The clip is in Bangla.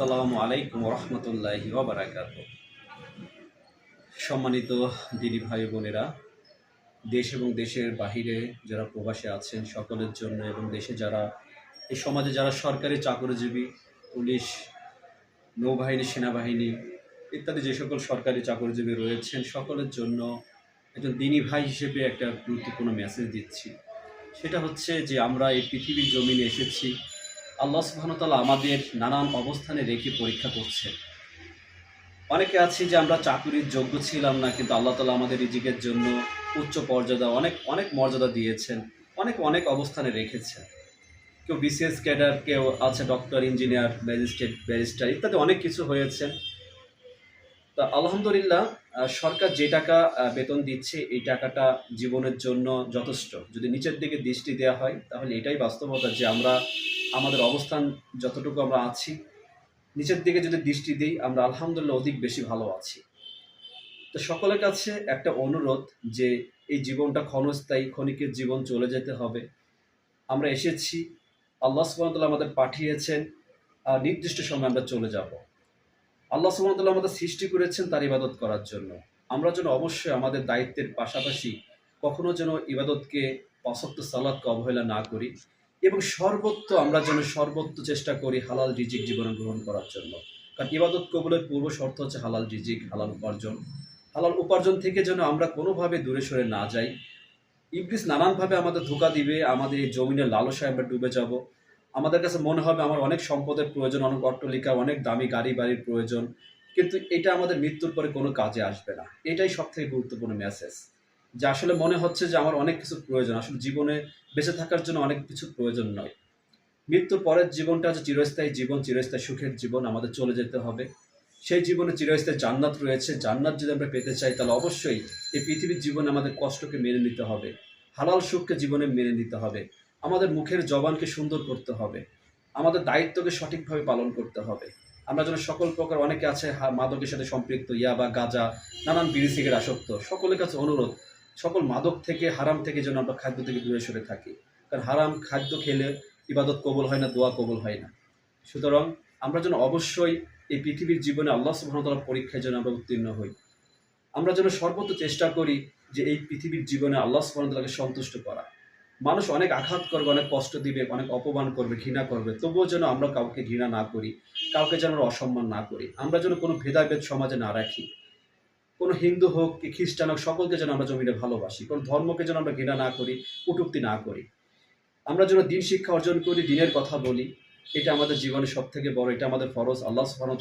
আসসালামু আলাইকুম রহমতুল্লাহি ওবরাকাত সম্মানিত দিদি ভাই বোনেরা, দেশ এবং দেশের বাহিরে যারা প্রবাসে আছেন সকলের জন্য এবং দেশে যারা, এই সমাজে যারা সরকারি চাকরিজীবী, পুলিশ, নৌবাহিনী, সেনাবাহিনী ইত্যাদি যে সকল সরকারি চাকরিজীবী রয়েছেন সকলের জন্য একজন দিনী ভাই হিসেবে একটা গুরুত্বপূর্ণ মেসেজ দিচ্ছি। সেটা হচ্ছে যে আমরা এই পৃথিবীর জমিনে এসেছি আল্লাহ সুবাহতাল্লাহ আমাদের নানান অবস্থানে রেখে পরীক্ষা করছে। অনেকে আছি যে আমরা চাকুরির যোগ্য ছিলাম না, কিন্তু আল্লাহ তালা আমাদের রিজিকের জন্য উচ্চ মর্যাদা, অনেক অনেক মর্যাদা দিয়েছেন, অনেক অনেক অবস্থানে রেখেছেন। কেউ বিসিএস ক্যাডার, কেউ আছে ডক্টর, ইঞ্জিনিয়ার, ম্যাজিস্ট্রেট, ব্যারিস্টার ইত্যাদি অনেক কিছু হয়েছে। তা আলহামদুলিল্লাহ সরকার যে টাকা বেতন দিচ্ছে, এই টাকাটা জীবনের জন্য যথেষ্ট। যদি নিচের দিকে দৃষ্টি দেওয়া হয়, তাহলে এটাই বাস্তবতা যে আমরা আমাদের অবস্থান যতটুকু আমরা আছি, নিচের দিকে যদি দৃষ্টি দিই, আমরা আলহামদুলিল্লাহ অধিক বেশি ভালো আছি। তো সকলের কাছে একটা অনুরোধ যে এই জীবনটা ক্ষণস্থায়ী, ক্ষণিকের জীবন চলে যেতে হবে। আমরা এসেছি, আল্লাহ সুবাহতাল্লাহ আমাদের পাঠিয়েছেন, আর নির্দিষ্ট সময় আমরা চলে যাব। আল্লাহ সুবাহতাল্লাহ আমাদের সৃষ্টি করেছেন তার ইবাদত করার জন্য। আমরা যেন অবশ্যই আমাদের দায়িত্বের পাশাপাশি কখনো যেন ইবাদতকে অসত্য সালাদকে অবহেলা না করি। এবং সর্বত্র আমরা যেন সর্বত্র চেষ্টা করি হালাল রিজিক জীবনে গ্রহণ করার জন্য। কারণ ইবাদত কবুলের পূর্ব শর্ত হচ্ছে হালাল রিজিক, হালাল উপার্জন। হালাল উপার্জন থেকে যেন আমরা কোনোভাবে দূরে সরে না যাই। ইবলিস নানানভাবে আমাদের ধোকা দিবে, আমাদের এই জমিনের লালসায় আমরা ডুবে যাব। আমাদের কাছে মনে হবে আমার অনেক সম্পদের প্রয়োজন, অনেক অট্টলিকা, অনেক দামি গাড়ি বাড়ির প্রয়োজন। কিন্তু এটা আমাদের মৃত্যুর পরে কোনো কাজে আসবে না। এটাই সব থেকে গুরুত্বপূর্ণ মেসেজ যে আসলে মনে হচ্ছে যে আমার অনেক কিছু প্রয়োজন, আসলে জীবনে বেঁচে থাকার জন্য অনেক কিছু প্রয়োজন নয়। মৃত্যুর পরের জীবনটা হচ্ছে চিরস্থায়ী জীবন, চিরস্থায়ী সুখের জীবন আমাদের চলে যেতে হবে। সেই জীবনে চিরস্থায়ী জান্নাত রয়েছে। জান্নাত যদি আমরা পেতে চাই, তাহলে অবশ্যই এই পৃথিবীর জীবনে আমাদের কষ্টকে মেনে নিতে হবে। হালাল সুখকে জীবনে মেনে নিতে হবে। আমাদের মুখের জবানকে সুন্দর করতে হবে। আমাদের দায়িত্বকে সঠিকভাবে পালন করতে হবে। আমরা যেন সকল প্রকার, অনেকে আছে মাদকের সাথে সম্পৃক্ত ইয়া বা গাঁজা, নানান বিড়ি, সিগারেট আসক্ত, সকলের কাছে অনুরোধ সকল মাদক থেকে, হারাম থেকে যেন আমরা খাদ্য থেকে দূরে সরে থাকি। কারণ হারাম খাদ্য খেলে ইবাদত কবল হয় না, দোয়া কবল হয় না। সুতরাং আমরা যেন অবশ্যই এই পৃথিবীর জীবনে আল্লাহ সুবাহতালার পরীক্ষায় যেন আমরা উত্তীর্ণ হই। আমরা যেন সর্বত্র চেষ্টা করি যে এই পৃথিবীর জীবনে আল্লাহ সুবাহতালাকে সন্তুষ্ট করা। মানুষ অনেক আঘাত করবে, অনেক কষ্ট দিবে, অনেক অপমান করবে, ঘৃণা করবে। তবুও যেন আমরা কাউকে ঘৃণা না করি, কাউকে যেন আমরা অসম্মান না করি। আমরা যেন কোনো ভেদাভেদ সমাজে না রাখি। কোনো হিন্দু হোক কি খ্রিস্টান হোক, সকলকে যেন আমরা জমিনে ভালোবাসি। কোনো ধর্মকে যেন আমরা ঘৃণা না করি, কটুক্তি না করি। আমরা যেন দিন শিক্ষা অর্জন করি, দিনের কথা বলি, এটা আমাদের জীবনে সব থেকে বড়, এটা আমাদের ফরজ। আল্লাহ তাআলা